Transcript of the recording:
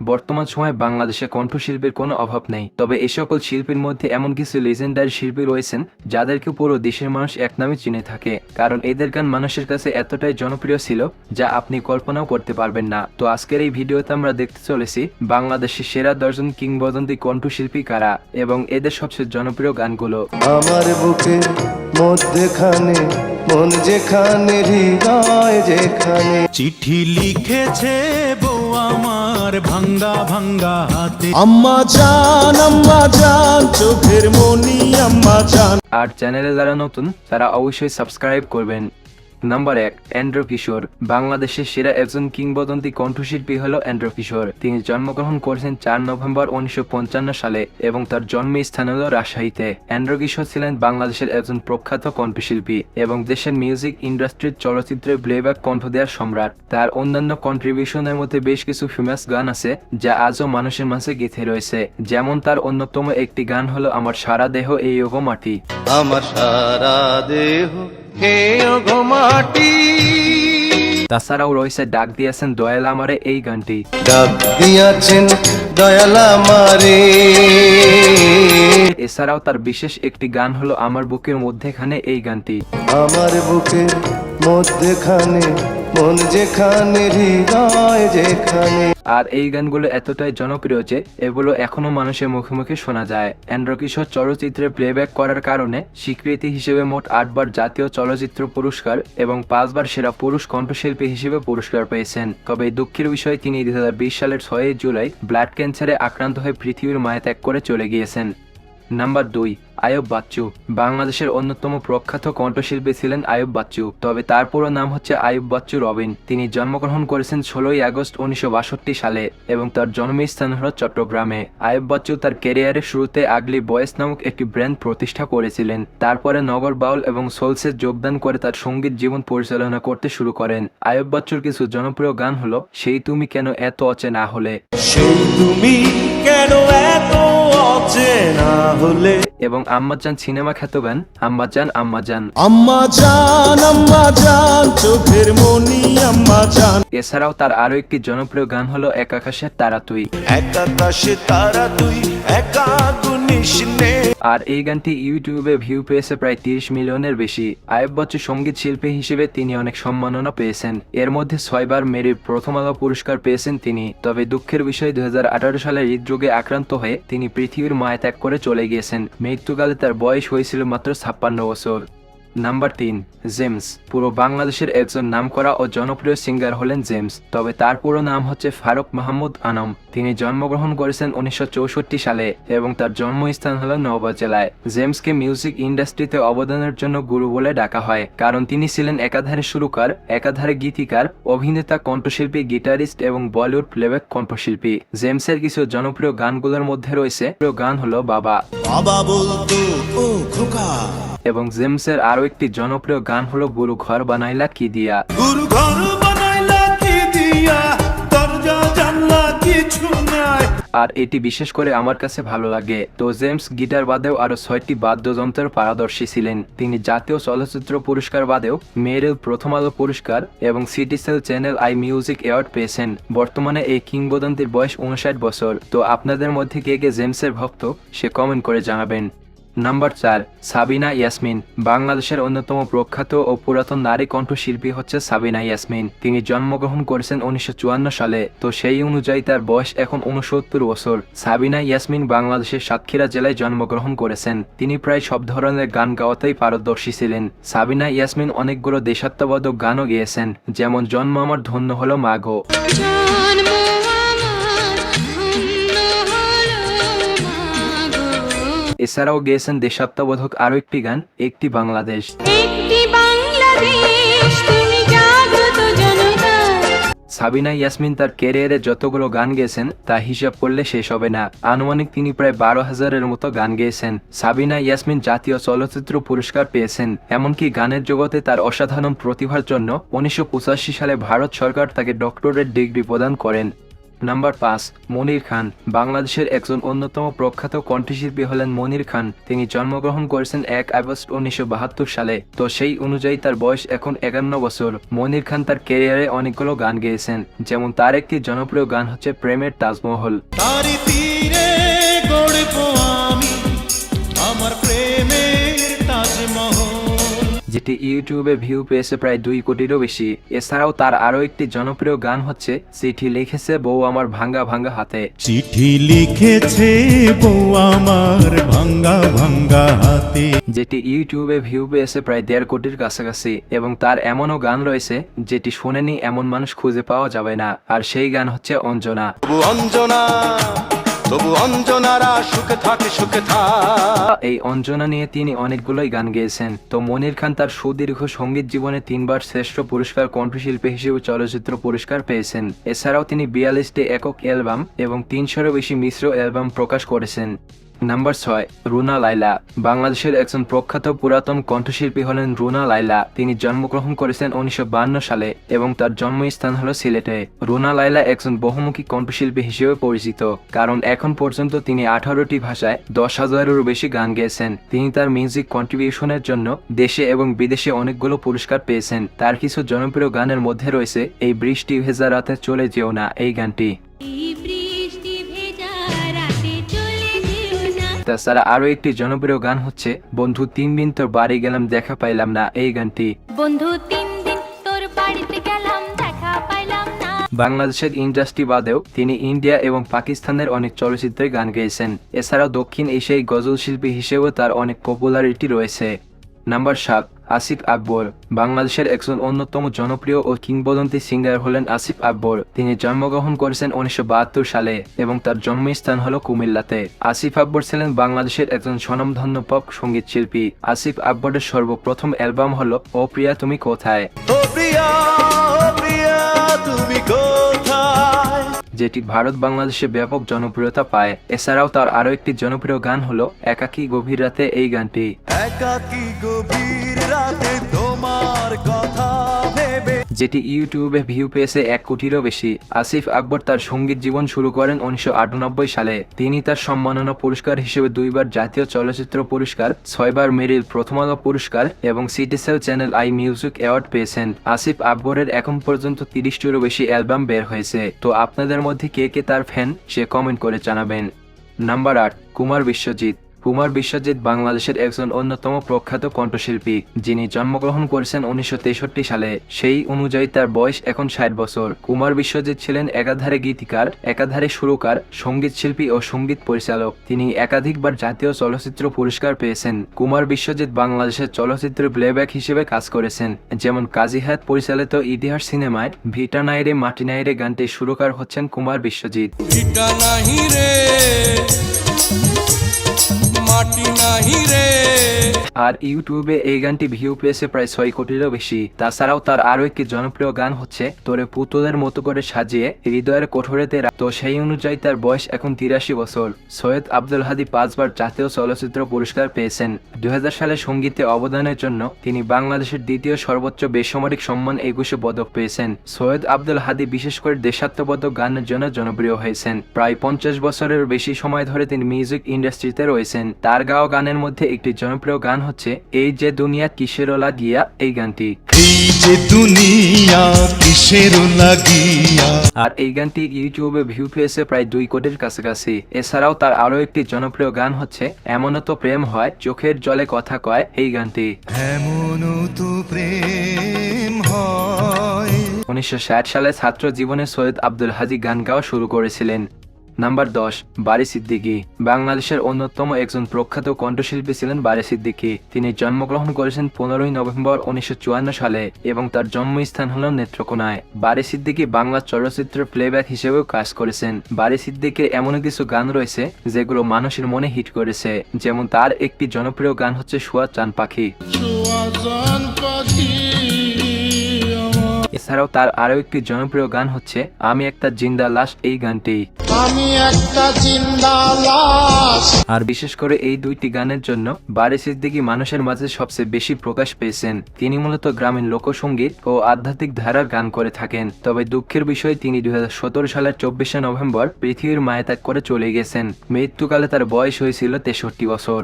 বর্তমান সময়ে বাংলাদেশে কণ্ঠশিল্পের কোনো অভাব নেই। তবে এ সকল শিল্পীর মধ্যে এমন কিছু লেজেন্ডারি শিল্পী রয়েছেন যাদেরকে পুরো দেশের মানুষ এক নামে চিনে থাকে। কারণ এদের গান মানুষের কাছে এতটাই জনপ্রিয় ছিল যা আপনি কল্পনাও করতে পারবেন না। তো আজকের এই ভিডিওতে আমরা দেখতে চলেছি বাংলাদেশের সেরা দশজন কিংবদন্তি কণ্ঠশিল্পী কারা এবং এদের সবচেয়ে জনপ্রিয় গানগুলো। আমার বুকের মধ্যেখানে মন যেখানে হৃদয় যেখানে। চিঠি লিখেছে আমার ভাঙ্গা ভাঙ্গা হাতে। আম্মা জান আম্মা জান চোখের মনি আম্মা জান। আর চ্যানেলে যারা নতুন তারা অবশ্যই সাবস্ক্রাইব করবেন। নাম্বার এক অ্যান্ড্রো কিশোর বাংলাদেশের সেরা একজন কিংবদন্তি কণ্ঠশিল্পী হল অ্যান্ড্রো কিশোর তিনি জন্মগ্রহণ করেছেন চার নভেম্বর উনিশশো পঞ্চান্ন সালে এবং তার জন্মস্থান হল রাজশাহীতে। অ্যান্ড্রো কিশোর ছিলেন বাংলাদেশের একজন প্রখ্যাত কণ্ঠশিল্পী এবং দেশের মিউজিক ইন্ডাস্ট্রির চলচ্চিত্রে প্লেব্যাক কণ্ঠ দেওয়ার সম্রাট। তার অন্যান্য কন্ট্রিবিউশনের মধ্যে বেশ কিছু ফেমাস গান আছে, যা আজও মানুষের মাঝে গেঁথে রয়েছে। যেমন তার অন্যতম একটি গান হলো, আমার সারা দেহ এই মাটি। আমার সারা দেহ হে মাটি। তাছাড়াও রয়েছে ডাক দিয়েছেন দয়াল আমারে এই গানটি। ডাক দিয়েছেন দয়াল আমারে। এছাড়াও তার বিশেষ একটি গান হলো আমার বুকের মধ্যেখানে এই গানটি। আমার বুকের মধ্যেখানে আর এই গানগুলো এতটাই জনপ্রিয় যে এগুলো এখনও মানুষের মুখে মুখে শোনা যায়। অ্যান্ড্র কিশোর চলচ্চিত্রে প্লেব্যাক করার কারণে স্বীকৃতি হিসেবে মোট আটবার জাতীয় চলচ্চিত্র পুরস্কার এবং পাঁচবার সেরা পুরুষ কণ্ঠশিল্পী হিসেবে পুরস্কার পেয়েছেন। তবে দুঃখের বিষয়ে, তিনি দু হাজার বিশ সালের ছয়ই জুলাই ব্লাড ক্যান্সারে আক্রান্ত হয়ে পৃথিবীর মায়া ত্যাগ করে চলে গিয়েছেন। নাম্বার দুই আয়ব বাচ্চু। বাংলাদেশের অন্যতম প্রখ্যাত কণ্ঠশিল্পী ছিলেন আয়ব বাচ্চু, তবে তার পুরো নাম হচ্ছে আয়ুব বাচ্চু রবিন। তিনি জন্মগ্রহণ করেছেন ষোলোই আগস্ট উনিশশো বাষট্টি সালে এবং তার জন্মস্থান হল চট্টগ্রামে। আয়ব বাচ্চু তার ক্যারিয়ারের শুরুতে আগলি বয়েস নামক একটি ব্র্যান্ড প্রতিষ্ঠা করেছিলেন। তারপরে নগর বাউল এবং সোলসে যোগদান করে তার সংগীত জীবন পরিচালনা করতে শুরু করেন। আয়ব বাচ্চুর কিছু জনপ্রিয় গান হলো সেই তুমি কেন এত অচেনা হলে? সেই তুমি কেন অচেনা হলে। এবং আম্মাজান সিনেমা খ্যাত গান আম্মাজান আম্মাজান আম্মা জান আম্মা জান চোখের মনি আম্মা জান এছাড়াও তার আরও একটি জনপ্রিয় গান হলো এক আকাশের তারা তুই। এক আকাশে তারা তুই একা আর এই গানটি ইউটিউবে ভিউ পেয়েছে প্রায় তিরিশ মিলিয়নের বেশি। আয়ব বচ্চন সংগীত শিল্পী হিসেবে তিনি অনেক সম্মাননা পেয়েছেন। এর মধ্যে ছয়বার মেরির প্রথম আলো পুরস্কার পেয়েছেন তিনি। তবে দুঃখের বিষয় দুই হাজার আঠারো সালে হৃদরোগে আক্রান্ত হয়ে তিনি পৃথিবীর মায়া ত্যাগ করে চলে গিয়েছেন। মৃত্যুকালে তার বয়স হয়েছিল মাত্র ছাপ্পান্ন বছর। নাম্বার তিন, জেমস। পুরো বাংলাদেশের একজন নামকরা ও জনপ্রিয় সিঙ্গার হলেন জেমস, তবে তার পুরো নাম হচ্ছে ফারুক মাহমুদ আনম। তিনি জন্মগ্রহণ করেছেন উনিশশো চৌষট্টি সালে এবং তার জন্মস্থান হল নওগাঁ জেলায়। জেমসকে মিউজিক ইন্ডাস্ট্রিতে অবদানের জন্য গুরু বলে ডাকা হয় কারণ তিনি ছিলেন একাধারে সুরকার একাধারে গীতিকার অভিনেতা কণ্ঠশিল্পী গিটারিস্ট এবং বলিউড প্লেব্যাক কণ্ঠশিল্পী। জেমসের কিছু জনপ্রিয় গানগুলোর মধ্যে রয়েছে প্রিয় গান হলো বাবা। বাবা বলতো ও খোকা। এবং জেমসের আরও একটি জনপ্রিয় গান হলো গুরু ঘর বানাইলা কি দিয়া? গুরু ঘর আর এটি বিশেষ করে আমার কাছে ভালো লাগে। তো জেমস গিটার বাদেও আরও ছয়টি বাদ্যযন্ত্রের পারদর্শী ছিলেন। তিনি জাতীয় চলচ্চিত্র পুরস্কার বাদেও মেরিল প্রথম আলো পুরস্কার এবং Citycell channel I music award পেয়েছেন। বর্তমানে এই কিংবদন্তির বয়স উনষাট বছর। তো আপনাদের মধ্যে কে কে জেমসের ভক্ত, সে কমেন্ট করে জানাবেন। নাম্বার চার, সাবিনা ইয়াসমিন। বাংলাদেশের অন্যতম প্রখ্যাত ও পুরাতন নারী কণ্ঠশিল্পী হচ্ছে সাবিনা ইয়াসমিন। তিনি জন্মগ্রহণ করেছেন উনিশশো চুয়ান্ন সালে, তো সেই অনুযায়ী তার বয়স এখন উনসত্তর বছর। সাবিনা ইয়াসমিন বাংলাদেশের সাতক্ষীরা জেলায় জন্মগ্রহণ করেছেন। তিনি প্রায় সব ধরনের গান গাওয়াতেই পারদর্শী ছিলেন। সাবিনা ইয়াসমিন অনেকগুলো দেশাত্মবোধক গানও গেয়েছেন, যেমন, জন্ম আমার ধন্য হলো মাগো এছাড়াও গেয়েছেন দেশাত্মবোধক আরও একটি গান একটি বাংলাদেশ। সাবিনা ইয়াসমিন তার ক্যারিয়ারে যতগুলো গান গেয়েছেন তা হিসাব করলে শেষ হবে না। আনুমানিক তিনি প্রায় বারো হাজারের মতো গান গেয়েছেন। সাবিনা ইয়াসমিন জাতীয় চলচ্চিত্র পুরস্কার পেয়েছেন। এমনকি গানের জগতে তার অসাধারণ প্রতিভার জন্য উনিশশো পঁচাশি সালে ভারত সরকার তাকে ডক্টরেট ডিগ্রি প্রদান করেন। নাম্বার পাঁচ, মনির খান। বাংলাদেশের একজন অন্যতম প্রখ্যাত কণ্ঠশিল্পী হলেন মনির খান। তিনি জন্মগ্রহণ করেছেন এক আগস্ট উনিশশো বাহাত্তর সালে। তো সেই অনুযায়ী তার বয়স এখন একান্ন বছর। মনির খান তার ক্যারিয়ারে অনেকগুলো গান গেয়েছেন, যেমন তার একটি জনপ্রিয় গান হচ্ছে প্রেমের তাজমহল। যেটি ইউটিউবে ভিউ পেয়েছে প্রায় দুই কোটিরও বেশি। এছাড়াও তার আরও একটি জনপ্রিয় গান হচ্ছে চিঠি লিখেছে বউ আমার ভাঙ্গা ভাঙ্গা হাতে। চিঠি লিখেছে বউ আমার ভাঙ্গা ভাঙ্গা হাতে। যেটি ইউটিউবে ভিউ পেয়েছে প্রায় দেড় কোটির কাছাকাছি এবং তার এমনও গান রয়েছে যেটি শোনেনি এমন মানুষ খুঁজে পাওয়া যাবে না। আর সেই গান হচ্ছে অঞ্জনা। অঞ্জনা। তবু থাক। এই অঞ্জনা নিয়ে তিনি অনেকগুলোই গান গেয়েছেন। তো মনির খান তার সুদীর্ঘ সংগীত জীবনে তিনবার শ্রেষ্ঠ পুরস্কার কণ্ঠশিল্পী হিসেবে চলচ্চিত্র পুরস্কার পেয়েছেন। এছাড়াও তিনি বিয়াল্লিশটি একক অ্যালবাম এবং তিনশোরও বেশি মিশ্র অ্যালবাম প্রকাশ করেছেন। নাম্বার ছয়, রুনা লাইলা বাংলাদেশের একজন প্রখ্যাত পুরাতন কণ্ঠশিল্পী হলেন রুনা লাইলা তিনি জন্মগ্রহণ করেছেন উনিশশো সালে এবং তার জন্মস্থান হলো সিলেটে। রুনা লাইলা একজন বহুমুখী কণ্ঠশিল্পী হিসেবে পরিচিত, কারণ এখন পর্যন্ত তিনি আঠারোটি ভাষায় দশ হাজারেরও বেশি গান গেয়েছেন। তিনি তার মিউজিক কন্ট্রিবিউশনের জন্য দেশে এবং বিদেশে অনেকগুলো পুরস্কার পেয়েছেন। তার কিছু জনপ্রিয় গানের মধ্যে রয়েছে, এই বৃষ্টি ভেজা রাতে চলে যেও না এই গানটি। তাছাড়া আরও একটি জনপ্রিয় গান হচ্ছে বন্ধু তিন দিন তোর বাড়ি গেলাম দেখা পাইলাম না এই গানটি। বন্ধু তিন দিন তোর বাড়িতে গেলাম দেখা পাইলাম না। বাংলাদেশের ইন্ডাস্ট্রি বাদেও তিনি ইন্ডিয়া এবং পাকিস্তানের অনেক চলচ্চিত্রে গান গেয়েছেন। এছাড়াও দক্ষিণ এশিয়ায় গজল শিল্পী হিসেবেও তার অনেক পপুলারিটি রয়েছে। নাম্বার সাত আসিফ আকবর। বাংলাদেশের একজন অন্যতম জনপ্রিয় ও কিংবদন্তি সিঙ্গার হলেন আসিফ আকবর। তিনি জন্মগ্রহণ করেছেন উনিশশো বাহাত্তর সালে এবং তার জন্মস্থান হল কুমিল্লাতে। আসিফ আকবর ছিলেন বাংলাদেশের একজন স্বনামধন্য পপ সংগীত শিল্পী। আসিফ আকবরের সর্বপ্রথম অ্যালবাম হলো ও প্রিয়া তুমি কোথায়? ও প্রিয়া তুমি কোথায়? যেটি ভারত বাংলাদেশে ব্যাপক জনপ্রিয়তা পায়। এছাড়াও তার আরও একটি জনপ্রিয় গান হলো, একাকী গভীর রাতে এই গানটি। একাকি গভীর রাতে তোমার কথা যেটি ইউটিউবে ভিউ পেয়েছে এক কোটিরও বেশি। আসিফ আকবর তার সংগীত জীবন শুরু করেন উনিশশো আটানব্বই সালে। তিনি তার সম্মাননা পুরস্কার হিসেবে দুইবার জাতীয় চলচ্চিত্র পুরস্কার, ছয়বার মেরিল প্রথম আলো পুরস্কার এবং Citycell channel I music award পেয়েছেন। আসিফ আকবরের এখন পর্যন্ত তিরিশটিরও বেশি অ্যালবাম বের হয়েছে। তো আপনাদের মধ্যে কে কে তার ফ্যান সে কমেন্ট করে জানাবেন। নাম্বার আট, কুমার বিশ্বজিৎ। কুমার বিশ্বজিৎ বাংলাদেশের একজন অন্যতম প্রখ্যাত কণ্ঠশিল্পী, যিনি জন্মগ্রহণ করেছেন উনিশশো তেষট্টি সালে। সেই অনুযায়ী তার বয়স এখন ষাট বছর। কুমার বিশ্বজিৎ ছিলেন একাধারে গীতিকার, একাধারে সুরকার সংগীত শিল্পী ও সংগীত পরিচালক। তিনি একাধিকবার জাতীয় চলচ্চিত্র পুরস্কার পেয়েছেন। কুমার বিশ্বজিৎ বাংলাদেশের চলচ্চিত্র প্লেব্যাক হিসেবে কাজ করেছেন, যেমন কাজীহাত পরিচালিত ইতিহাস সিনেমায় ভিটা নাইরে মাটি নাইরে গানটির সুরকার হচ্ছেন কুমার বিশ্বজিৎ। মাটি নাহি রে। আর ইউটিউবে এই গানটি ভিউ পেয়েছে প্রায় ছয় কোটিরও বেশি। তাছাড়াও তার আরও একটি জনপ্রিয় গান হচ্ছে, তোরে পুতুলের মতো করে সাজিয়ে হৃদয়ের কোঠরেতে। তো সেই অনুযায়ী তার বয়স এখন তিরাশি বছর। সৈয়দ আব্দুল হাদি পাঁচবার জাতীয় চলচ্চিত্র পুরস্কার পেয়েছেন। দুই হাজার সালে সঙ্গীতে অবদানের জন্য তিনি বাংলাদেশের দ্বিতীয় সর্বোচ্চ বেসামরিক সম্মান একুশে পদক পেয়েছেন। সৈয়দ আব্দুল হাদি বিশেষ করে দেশাত্মবোধক গানের জন্য জনপ্রিয় হয়েছেন। প্রায় পঞ্চাশ বছরের বেশি সময় ধরে তিনি মিউজিক ইন্ডাস্ট্রিতে রয়েছেন। তার গাওয়া গানের মধ্যে একটি জনপ্রিয় গান হচ্ছে এই যে দুনিয়া কিসেরোলা গিয়া এই গানটি। এই যে দুনিয়া কিসের লাগিয়া আর এই গানটি ইউটিউবে ভিউ পেয়েছে প্রায় দুই কোটির কাছাকাছি। এছাড়াও তার আরও একটি জনপ্রিয় গান হচ্ছে এমনও তো প্রেম হয় চোখের জলে কথা কয় এই গানটি। এমন তো প্রেম হয় উনিশশো ষাট সালে ছাত্র জীবনে সৈয়দ আব্দুল হাজি গান গাওয়া শুরু করেছিলেন। নাম্বার দশ, বারি সিদ্দিকী। বাংলাদেশের অন্যতম একজন প্রখ্যাত কণ্ঠশিল্পী ছিলেন বারি সিদ্দিকী। তিনি জন্মগ্রহণ করেছেন পনেরোই নভেম্বর উনিশশো চুয়ান্ন সালে এবং তার জন্মস্থান হল নেত্রকোনায়। বারি সিদ্দিকী বাংলা চলচ্চিত্র প্লেব্যাক হিসেবেও কাজ করেছেন। বারি সিদ্দিকের এমন কিছু গান রয়েছে, যেগুলো মানুষের মনে হিট করেছে, যেমন তার একটি জনপ্রিয় গান হচ্ছে শুয়া চান পাখি। এছাড়াও তার আরও একটি জনপ্রিয় গান হচ্ছে আমি একটা জিন্দা লাশ এই গানটি। আমি একটা জিন্দা লাশ আর বিশেষ করে এই দুইটি গানের জন্য বারে সিদ্দিকী মানুষের মাঝে সবচেয়ে বেশি প্রকাশ পেয়েছেন। তিনি মূলত গ্রামীণ লোকসঙ্গীত ও আধ্যাত্মিক ধারার গান করে থাকেন। তবে দুঃখের বিষয়ে তিনি দুই হাজার সতেরো সালের চব্বিশে নভেম্বর পৃথিবীর মায়া ত্যাগ করে চলে গেছেন। মৃত্যুকালে তার বয়স হয়েছিল তেষট্টি বছর।